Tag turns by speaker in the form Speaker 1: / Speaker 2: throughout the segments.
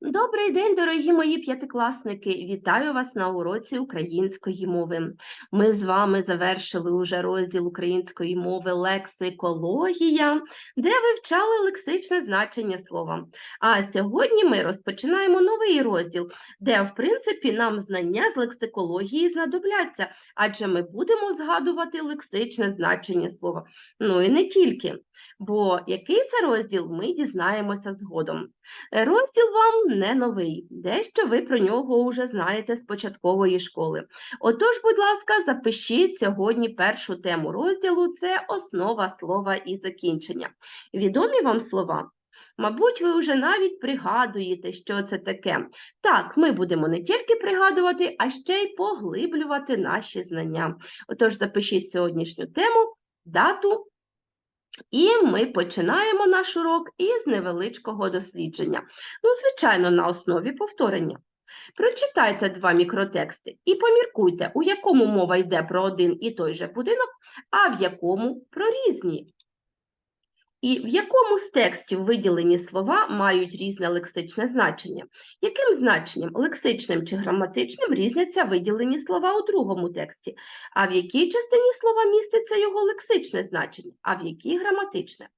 Speaker 1: Добрий день, дорогі мої п'ятикласники! Вітаю вас на уроці української мови. Ми з вами завершили уже розділ української мови лексикологія, де вивчали лексичне значення слова. А сьогодні ми розпочинаємо новий розділ, де, в принципі, нам знання з лексикології знадобляться, адже ми будемо згадувати лексичне значення слова. Ну і не тільки. Бо який це розділ, ми дізнаємося згодом. Розділ вам не новий, дещо ви про нього вже знаєте з початкової школи. Отож, будь ласка, запишіть сьогодні першу тему розділу це основа слова і закінчення. Відомі вам слова? Мабуть, ви вже навіть пригадуєте, що це таке. Так, ми будемо не тільки пригадувати, а ще й поглиблювати наші знання. Отож, запишіть сьогоднішню тему, дату і ми починаємо наш урок із невеличкого дослідження. Ну, звичайно, на основі повторення. Прочитайте два мікротексти і поміркуйте, у якому мова йде про один і той же будинок, а в якому про різні. І в якому з текстів виділені слова мають різне лексичне значення? Яким значенням, лексичним чи граматичним, різняться виділені слова у другому тексті? А в якій частині слова міститься його лексичне значення, а в якій граматичне?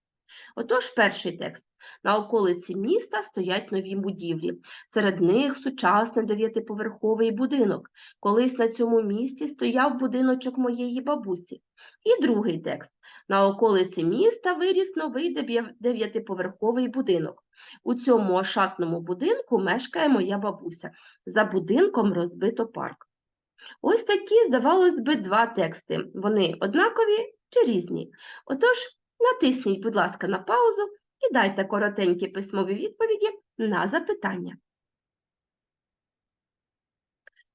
Speaker 1: Отож, перший текст. На околиці міста стоять нові будівлі. Серед них сучасний дев'ятиповерховий будинок. Колись на цьому місці стояв будиночок моєї бабусі. І другий текст. На околиці міста виріс новий дев'ятиповерховий будинок. У цьому ошатному будинку мешкає моя бабуся. За будинком розбито парк. Ось такі, здавалось би, два тексти. Вони однакові чи різні? Отож, натисніть, будь ласка, на паузу і дайте коротенькі письмові відповіді на запитання.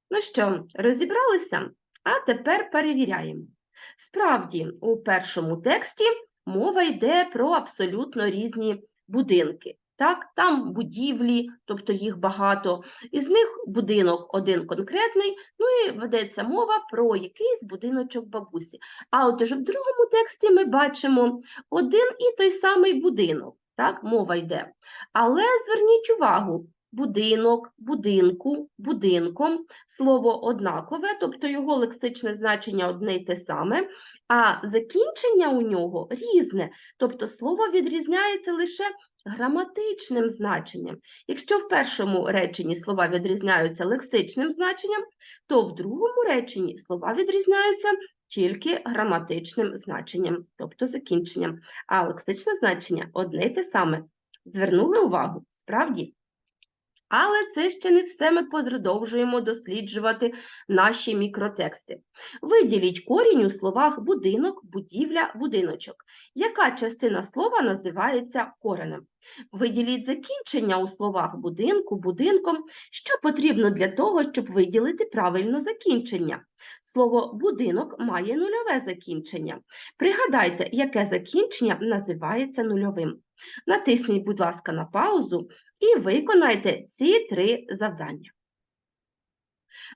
Speaker 1: Ну що, розібралися? А тепер перевіряємо. Справді, у першому тексті мова йде про абсолютно різні будинки. Так, там будівлі, тобто їх багато, із них будинок один конкретний, ну і ведеться мова про якийсь будиночок бабусі. А от ж в другому тексті ми бачимо один і той самий будинок, так, мова йде. Але зверніть увагу, будинок, будинку, будинком, слово однакове, тобто його лексичне значення одне й те саме, а закінчення у нього різне, тобто слово відрізняється лише граматичним значенням. Якщо в першому реченні слова відрізняються лексичним значенням, то в другому реченні слова відрізняються тільки граматичним значенням, тобто закінченням, а лексичне значення одне й те саме. Звернули увагу? Справді? Але це ще не все. Ми продовжуємо досліджувати наші мікротексти. Виділіть корінь у словах будинок, будівля, будиночок. Яка частина слова називається коренем? Виділіть закінчення у словах будинку, будинком. Що потрібно для того, щоб виділити правильно закінчення? Слово будинок має нульове закінчення. Пригадайте, яке закінчення називається нульовим. Натисніть, будь ласка, на паузу і виконайте ці три завдання.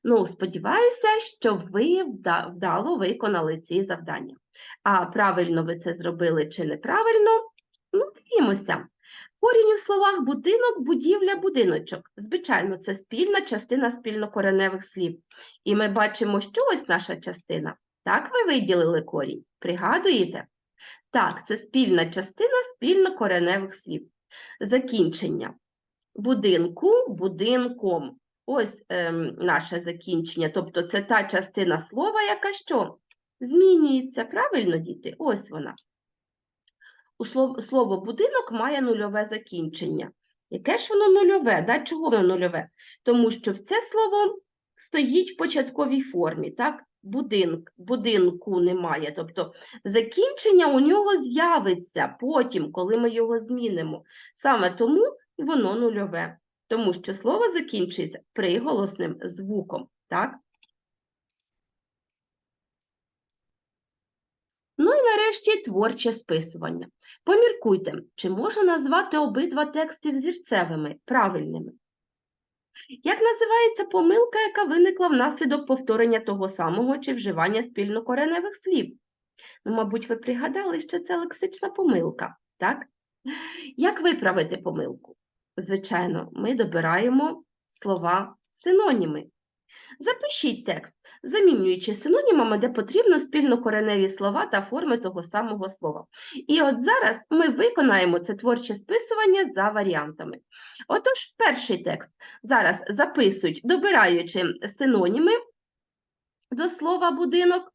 Speaker 1: Ну, сподіваюся, що ви вдало виконали ці завдання. А правильно ви це зробили чи неправильно? Ну, дивімося. Корінь у словах будинок, будівля, будиночок. Звичайно, це спільна частина спільнокореневих слів. І ми бачимо, що ось наша частина. Так ви виділили корінь? Пригадуєте? Так, це спільна частина спільнокореневих слів. Закінчення. Будинку, будинком. Ось ем, наше закінчення. Тобто це та частина слова, яка що? Змінюється. Правильно, діти? Ось вона. Слово будинок має нульове закінчення. Яке ж воно нульове? Да? Чого воно нульове? Тому що в це слово стоїть в початковій формі, так? Будинк, будинку немає. Тобто закінчення у нього з'явиться потім, коли ми його змінимо. Саме тому воно нульове, тому що слово закінчується приголосним звуком. Так? Ну і нарешті творче списування. Поміркуйте, чи можна назвати обидва тексти взірцевими, правильними? Як називається помилка, яка виникла внаслідок повторення того самого чи вживання спільнокореневих слів? Ну, мабуть, ви пригадали, що це лексична помилка, так? Як виправити помилку? звичайно, ми добираємо слова синоніми. Запишіть текст, замінюючи синонімами, де потрібно спільнокореневі слова та форми того самого слова. І от зараз ми виконаємо це творче списування за варіантами. Отож, перший текст зараз записують, добираючи синоніми до слова будинок,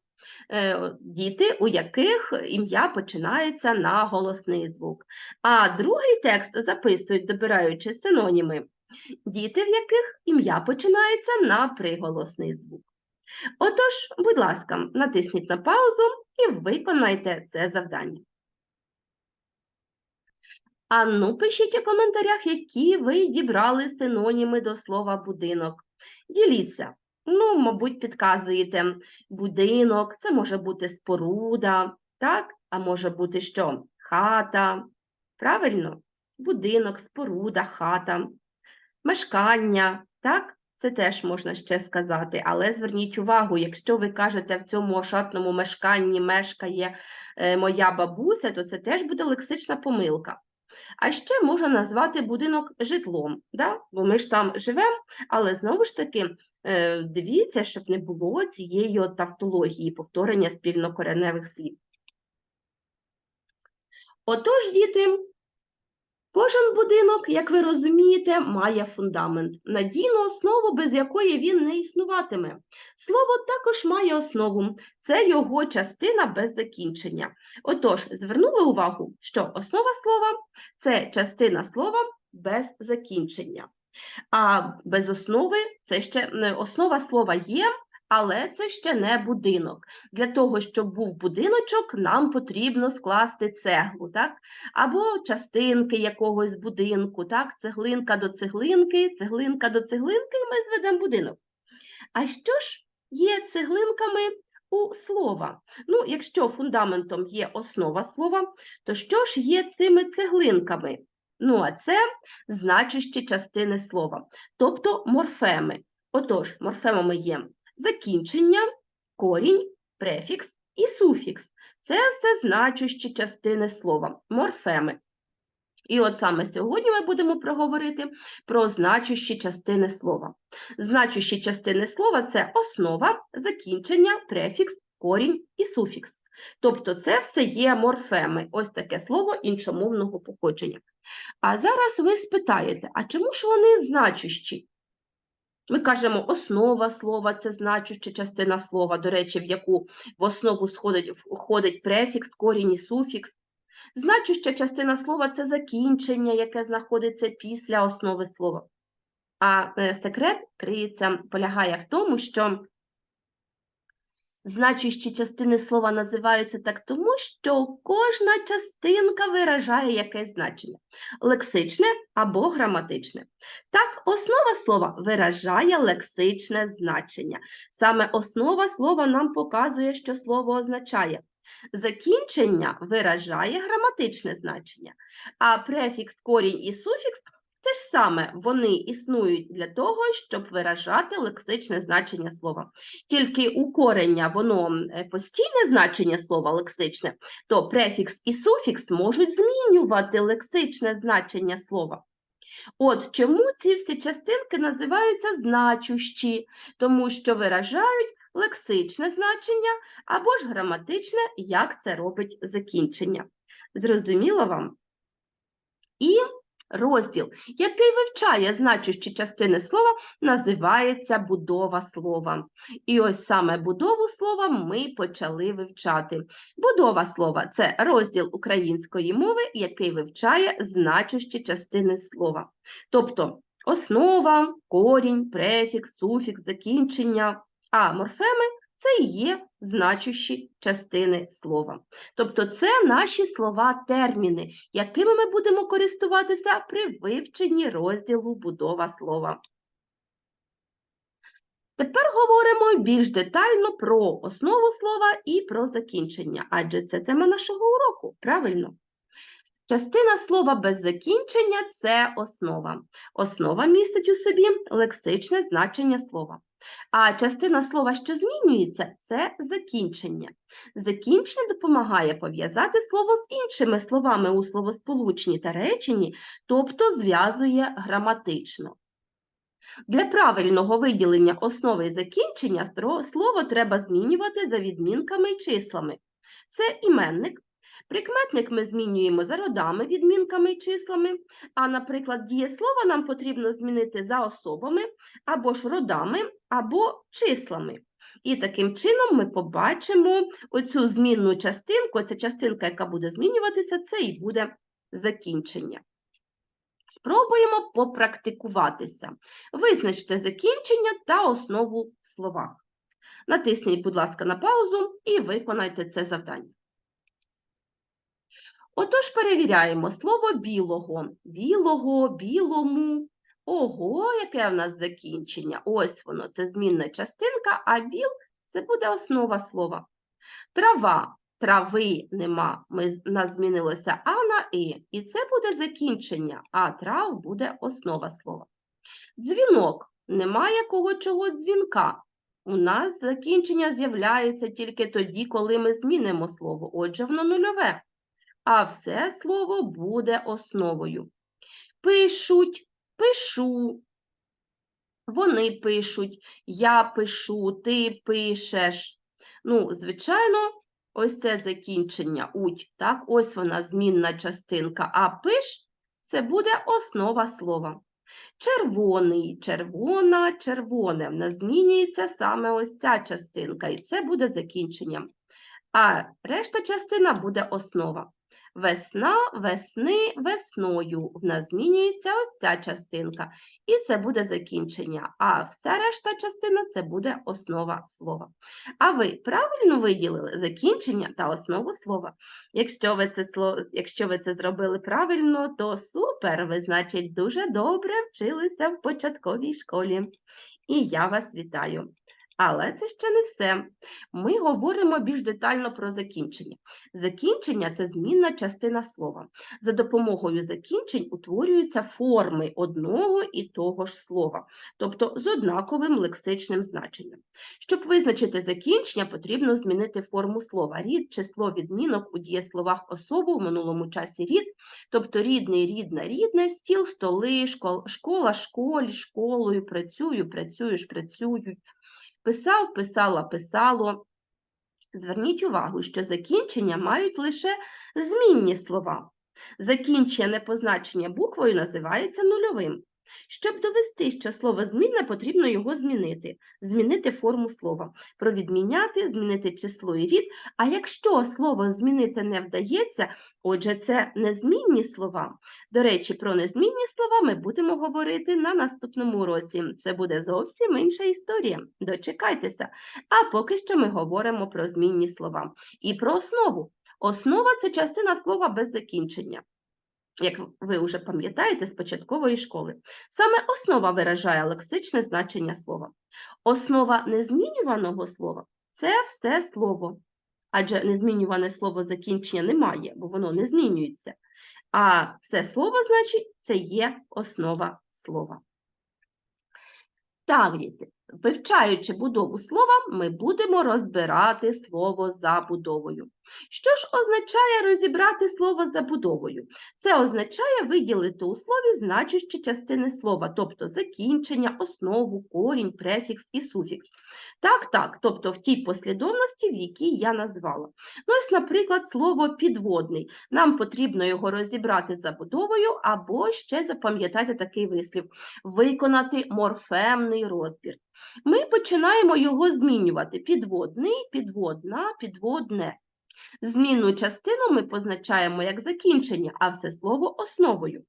Speaker 1: е, діти, у яких ім'я починається на голосний звук. А другий текст записують, добираючи синоніми діти, в яких ім'я починається на приголосний звук. Отож, будь ласка, натисніть на паузу і виконайте це завдання. А ну, пишіть у коментарях, які ви дібрали синоніми до слова будинок. Діліться. Ну, мабуть, підказуєте будинок, це може бути споруда, так? А може бути що? Хата. Правильно? Будинок, споруда, хата мешкання, так? Це теж можна ще сказати, але зверніть увагу, якщо ви кажете в цьому ошатному мешканні мешкає е, моя бабуся, то це теж буде лексична помилка. А ще можна назвати будинок житлом, да? бо ми ж там живемо, але знову ж таки е, дивіться, щоб не було цієї от тавтології, повторення спільнокореневих слів. Отож, діти, Кожен будинок, як ви розумієте, має фундамент, надійну основу, без якої він не існуватиме. Слово також має основу, це його частина без закінчення. Отож, звернули увагу, що основа слова це частина слова без закінчення. А без основи це ще основа слова є, але це ще не будинок. Для того, щоб був будиночок, нам потрібно скласти цеглу, так? або частинки якогось будинку, так? цеглинка до цеглинки, цеглинка до цеглинки, і ми зведемо будинок. А що ж є цеглинками у слова? Ну, Якщо фундаментом є основа слова, то що ж є цими цеглинками? Ну, а це значущі частини слова, тобто морфеми. Отож, морфемами є закінчення, корінь, префікс і суфікс. Це все значущі частини слова, морфеми. І от саме сьогодні ми будемо проговорити про значущі частини слова. Значущі частини слова це основа, закінчення, префікс, корінь і суфікс. Тобто це все є морфеми, ось таке слово іншомовного походження. А зараз ви спитаєте, а чому ж вони значущі? Ми кажемо, основа слова це значуща частина слова, до речі, в яку в основу входить префікс, корінь і суфікс. Значуща частина слова це закінчення, яке знаходиться після основи слова. А е, секрет криється, полягає в тому, що Значущі частини слова називаються так тому, що кожна частинка виражає якесь значення лексичне або граматичне. Так, основа слова виражає лексичне значення. Саме основа слова нам показує, що слово означає. Закінчення виражає граматичне значення, а префікс, корінь і суфікс те ж саме вони існують для того, щоб виражати лексичне значення слова. Тільки у корення воно е, постійне значення слова лексичне, то префікс і суфікс можуть змінювати лексичне значення слова. От чому ці всі частинки називаються значущі, тому що виражають лексичне значення або ж граматичне, як це робить закінчення. Зрозуміло вам? І Розділ, який вивчає значущі частини слова, називається будова слова. І ось саме будову слова ми почали вивчати. Будова слова це розділ української мови, який вивчає значущі частини слова. Тобто основа, корінь, префікс, суфікс, закінчення, а морфеми це і є значущі частини слова. Тобто це наші слова-терміни, якими ми будемо користуватися при вивченні розділу будова слова. Тепер говоримо більш детально про основу слова і про закінчення, адже це тема нашого уроку, правильно? Частина слова без закінчення це основа. Основа містить у собі лексичне значення слова. А частина слова, що змінюється, це закінчення. Закінчення допомагає пов'язати слово з іншими словами у словосполученні та реченні, тобто зв'язує граматично. Для правильного виділення основи закінчення слово треба змінювати за відмінками і числами. Це іменник. Прикметник ми змінюємо за родами, відмінками і числами, а, наприклад, дієслово нам потрібно змінити за особами або ж родами, або числами. І таким чином ми побачимо оцю змінну частинку, ця частинка, яка буде змінюватися, це і буде закінчення. Спробуємо попрактикуватися. Визначте закінчення та основу в словах. Натисніть, будь ласка, на паузу і виконайте це завдання. Отож, перевіряємо слово білого. Білого, білому. Ого, яке в нас закінчення. Ось воно, це змінна частинка, а біл це буде основа слова. Трава. Трави нема. Ми, нас змінилося а на і. І це буде закінчення, а трав буде основа слова. Дзвінок. Немає кого чого дзвінка. У нас закінчення з'являється тільки тоді, коли ми змінимо слово. Отже, воно нульове. А все слово буде основою. Пишуть, пишу. Вони пишуть, я пишу, ти пишеш. Ну, звичайно, ось це закінчення уть, так? Ось вона змінна частинка, а пиш це буде основа слова. Червоний, червона, червоне. В нас змінюється саме ось ця частинка, і це буде закінченням. А решта частина буде основа. Весна, весни, весною. В нас змінюється ось ця частинка. І це буде закінчення. А вся решта частина це буде основа слова. А ви правильно виділили закінчення та основу слова? Якщо ви це, слово, якщо ви це зробили правильно, то супер! Ви, значить, дуже добре вчилися в початковій школі. І я вас вітаю. Але це ще не все. Ми говоримо більш детально про закінчення. Закінчення це змінна частина слова. За допомогою закінчень утворюються форми одного і того ж слова, тобто з однаковим лексичним значенням. Щоб визначити закінчення, потрібно змінити форму слова. Рід, число, відмінок у дієсловах особу в минулому часі рід, тобто рідний, рідна, рідне, стіл, столи, школ- школа, школі, школою, працюю, працюєш, працюють. Писав, писала, писало. Зверніть увагу, що закінчення мають лише змінні слова. Закінчення позначення буквою називається нульовим. Щоб довести, що слово змінне, потрібно його змінити, змінити форму слова, провідміняти, змінити число і рід. А якщо слово змінити не вдається, отже, це незмінні слова. До речі, про незмінні слова ми будемо говорити на наступному уроці. Це буде зовсім інша історія. Дочекайтеся. А поки що ми говоримо про змінні слова. І про основу. Основа це частина слова без закінчення. Як ви вже пам'ятаєте з початкової школи. Саме основа виражає лексичне значення слова. Основа незмінюваного слова це все слово. Адже незмінюване слово закінчення немає, бо воно не змінюється. А це слово, значить, це є основа слова. Так, діти, вивчаючи будову слова, ми будемо розбирати слово за будовою. Що ж означає розібрати слово за будовою? Це означає виділити у слові значущі частини слова, тобто закінчення, основу, корінь, префікс і суфікс. Так, так, тобто в тій послідовності, в якій я назвала. Ну, ось, наприклад, слово підводний. Нам потрібно його розібрати за будовою або ще запам'ятати такий вислів виконати морфемний розбір. Ми починаємо його змінювати. Підводний, підводна, підводне. Змінну частину ми позначаємо як закінчення, а все слово основою.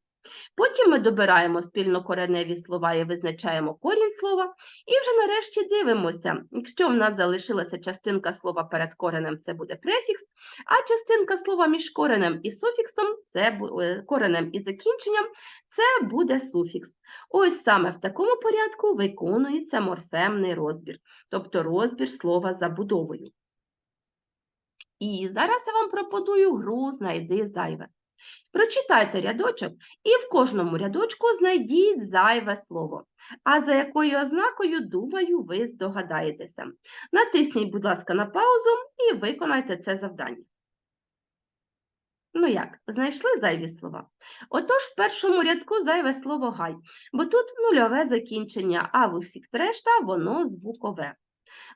Speaker 1: Потім ми добираємо спільнокореневі слова і визначаємо корінь слова, і вже нарешті дивимося, якщо в нас залишилася частинка слова перед коренем, це буде префікс, а частинка слова між коренем і суфіксом, це е, коренем і закінченням, це буде суфікс. Ось саме в такому порядку виконується морфемний розбір, тобто розбір слова за будовою. І зараз я вам пропоную гру «Знайди зайве». Прочитайте рядочок і в кожному рядочку знайдіть зайве слово. А за якою ознакою, думаю, ви здогадаєтеся. Натисніть, будь ласка, на паузу і виконайте це завдання. Ну як, знайшли зайві слова? Отож, в першому рядку зайве слово гай, бо тут нульове закінчення, а в усіх решта воно звукове.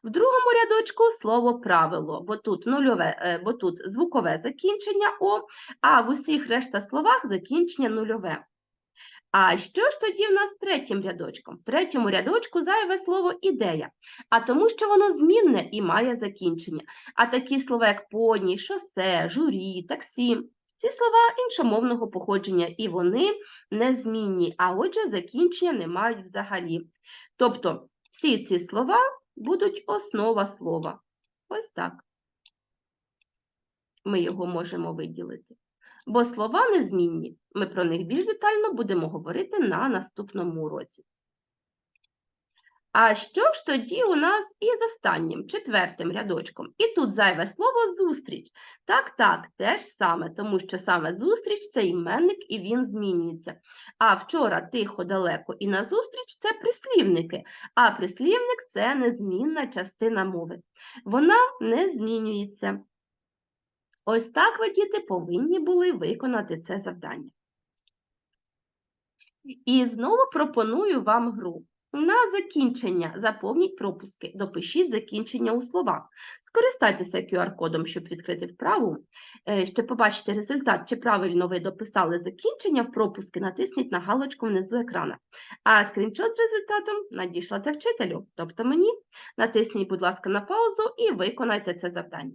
Speaker 1: В другому рядочку слово правило, бо тут нульове, е, бо тут звукове закінчення О, а в усіх решта словах закінчення нульове. А що ж тоді в нас третім рядочком? В третьому рядочку зайве слово ідея, а тому, що воно змінне і має закінчення. А такі слова, як поні, шосе, журі, таксі, ці слова іншомовного походження, і вони незмінні, а отже, закінчення не мають взагалі. Тобто всі ці слова будуть основа слова. Ось так. Ми його можемо виділити. Бо слова незмінні. Ми про них більш детально будемо говорити на наступному уроці. А що ж тоді у нас із останнім, четвертим рядочком? І тут зайве слово зустріч. Так, так, те ж саме, тому що саме зустріч це іменник і він змінюється. А вчора тихо, далеко і назустріч це прислівники, а прислівник це незмінна частина мови. Вона не змінюється. Ось так ви, діти, повинні були виконати це завдання. І знову пропоную вам гру. На закінчення заповніть пропуски, допишіть закінчення у словах. Скористайтеся QR-кодом, щоб відкрити вправу. Е, Щоб побачити результат, чи правильно ви дописали закінчення в пропуски, натисніть на галочку внизу екрана. А скріншот з результатом надішлате вчителю, тобто мені. Натисніть, будь ласка, на паузу і виконайте це завдання.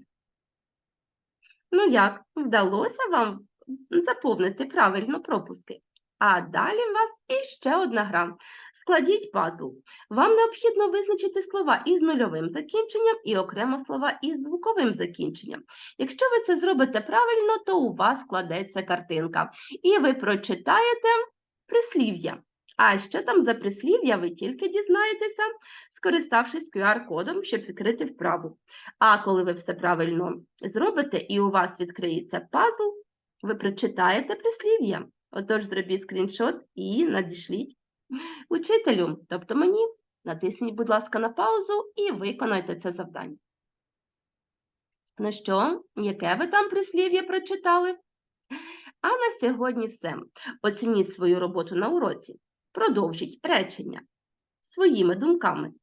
Speaker 1: Ну як, вдалося вам заповнити правильно пропуски? А далі в вас іще одна гра. Складіть пазл. Вам необхідно визначити слова із нульовим закінченням і окремо слова із звуковим закінченням. Якщо ви це зробите правильно, то у вас складеться картинка. І ви прочитаєте прислів'я. А що там за прислів'я, ви тільки дізнаєтеся, скориставшись QR-кодом, щоб відкрити вправу. А коли ви все правильно зробите і у вас відкриється пазл, ви прочитаєте прислів'я. Отож, зробіть скріншот і надішліть учителю, тобто мені. Натисніть, будь ласка, на паузу і виконайте це завдання. Ну що, яке ви там прислів'я прочитали? А на сьогодні все. Оцініть свою роботу на уроці. Продовжіть речення своїми думками.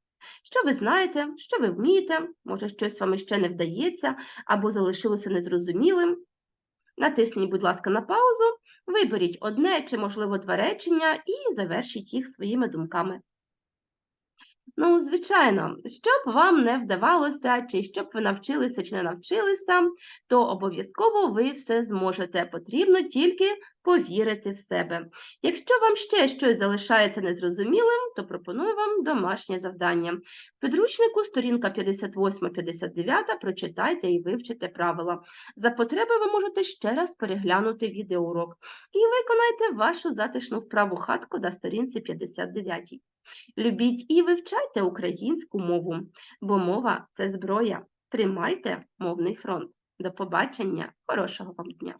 Speaker 1: Що ви знаєте, що ви вмієте, може, щось вам ще не вдається або залишилося незрозумілим. Натисніть, будь ласка, на паузу, виберіть одне чи, можливо, два речення і завершіть їх своїми думками. Ну, звичайно, щоб вам не вдавалося, чи щоб ви навчилися чи не навчилися, то обов'язково ви все зможете. Потрібно тільки повірити в себе. Якщо вам ще щось залишається незрозумілим, то пропоную вам домашнє завдання. В підручнику сторінка 58-59 прочитайте і вивчите правила. За потреби ви можете ще раз переглянути відеоурок і виконайте вашу затишну вправу хатку на сторінці 59. Любіть і вивчайте українську мову, бо мова це зброя. Тримайте мовний фронт. До побачення, хорошого вам дня!